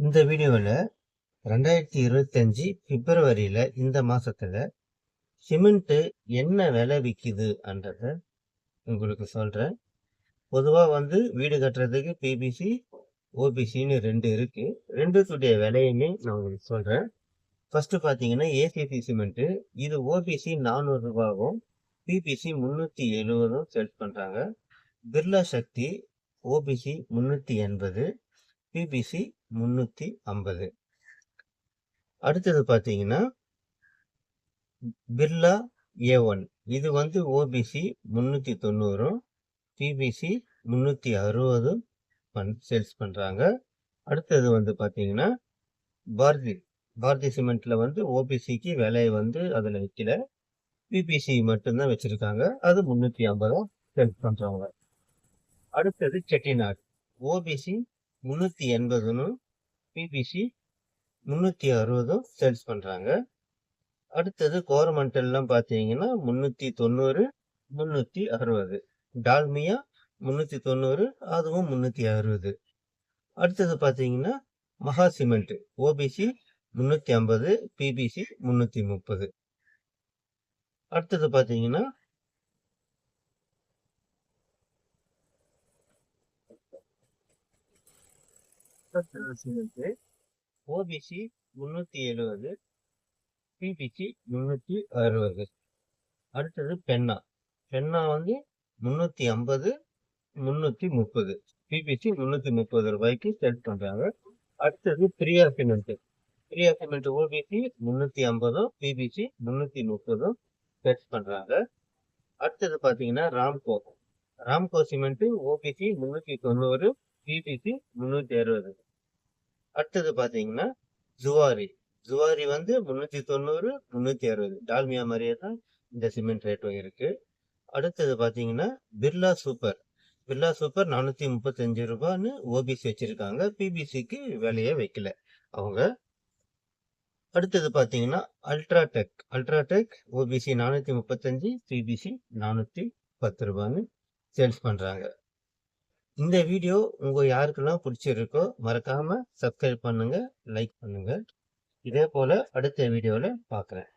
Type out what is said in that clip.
இந்த வீடியோவில் ரெண்டாயிரத்தி இருபத்தஞ்சி பிப்ரவரியில் இந்த மாதத்தில் சிமெண்ட்டு என்ன விலை விற்கிதுன்றத உங்களுக்கு சொல்கிறேன் பொதுவாக வந்து வீடு கட்டுறதுக்கு பிபிசி ஓபிசின்னு ரெண்டு இருக்குது ரெண்டுத்துடைய விலையுமே நான் உங்களுக்கு சொல்கிறேன் ஃபஸ்ட்டு பார்த்தீங்கன்னா ஏசிசி சிமெண்ட்டு இது ஓபிசி நானூறுரூபாவும் பிபிசி முந்நூற்றி எழுபதும் சேல்ஸ் பண்ணுறாங்க பிர்லா சக்தி ஓபிசி முந்நூற்றி எண்பது பிபிசி முந்நூற்றி ஐம்பது. அடுத்தது பார்த்தீங்கன்னா பிர்லா ஏ ஒன். இது வந்து ஓபிசி முந்நூற்றி தொண்ணூறும் பிபிசி முந்நூற்றி அறுபதும் பண் சேல்ஸ் பண்ணுறாங்க அடுத்தது வந்து பார்த்தீங்கன்னா பாரதி. பாரதி சிமெண்ட்டில் வந்து ஓபிசிக்கு விலையை வந்து அதில் வைக்கல. பிபிசி மட்டும்தான் வச்சுருக்காங்க. அது முந்நூற்றி ஐம்பதும் சேல்ஸ் பண்ணுறாங்க அடுத்தது செட்டிநாடு. ஓபிசி முந்நூற்றி எண்பதுன்னு பிபிசி முந்நூற்றி அறுபதும் சேல்ஸ் பண்ணுறாங்க அடுத்தது கோரமண்டல்லாம் பார்த்தீங்கன்னா முந்நூற்றி தொண்ணூறு முந்நூற்றி அறுபது. டால்மியா முந்நூற்றி தொண்ணூறு அதுவும் முந்நூற்றி அறுபது. அடுத்தது பார்த்தீங்கன்னா மகா சிமெண்ட் ஓபிசி முந்நூற்றி ஐம்பது பிபிசி முந்நூற்றி முப்பது. அடுத்தது பார்த்தீங்கன்னா சிமெண்ட் ஓபிசி முந்நூற்றி எழுபது பிபிசி முந்நூற்றி அறுபது. அடுத்தது பெண்ணா பெண்ணா வந்து முந்நூற்றி ஐம்பது முந்நூற்றி முப்பது. பிபிசி முந்நூற்றி முப்பது ரூபாய்க்கு செல் பண்ணுறாங்க அடுத்தது Priya cement Priya cement OPC முந்நூற்றி ஐம்பதும் பிபிசி முந்நூற்றி முப்பதும் செட் பண்ணுறாங்க அடுத்தது பார்த்தீங்கன்னா ராம்கோ. ராம்கோ சிமெண்ட் ஓபிசி முந்நூற்றி தொண்ணூறு பிபிசி முந்நூற்றி அறுபது. அடுத்தது பார்த்தீங்கன்னா ஜுவாரி. ஜுவாரி வந்து முந்நூற்றி தொண்ணூறு முந்நூற்றி அறுபது. டால்மியா மாதிரியே தான் இந்த சிமெண்ட் ரேட்டும் இருக்குது அடுத்தது பார்த்தீங்கன்னா பிர்லா சூப்பர். பிர்லா சூப்பர் நானூற்றி முப்பத்தஞ்சு ரூபான்னு ஓபிசி வச்சுருக்காங்க. பிபிசிக்கு விலையே வைக்கல அவங்க. அடுத்தது பார்த்தீங்கன்னா அல்ட்ராடெக். அல்ட்ராடெக் ஓபிசி நானூற்றி முப்பத்தஞ்சு பிபிசி நானூற்றி பத்து ரூபான்னு சேல்ஸ் பண்ணுறாங்க இந்த வீடியோ உங்கள் யாருக்கெல்லாம் பிடிச்சிருக்கோ மறக்காமல் சப்ஸ்கிரைப் பண்ணுங்கள் லைக் பண்ணுங்கள் இதே போல் அடுத்த வீடியோவில் பார்க்குறேன்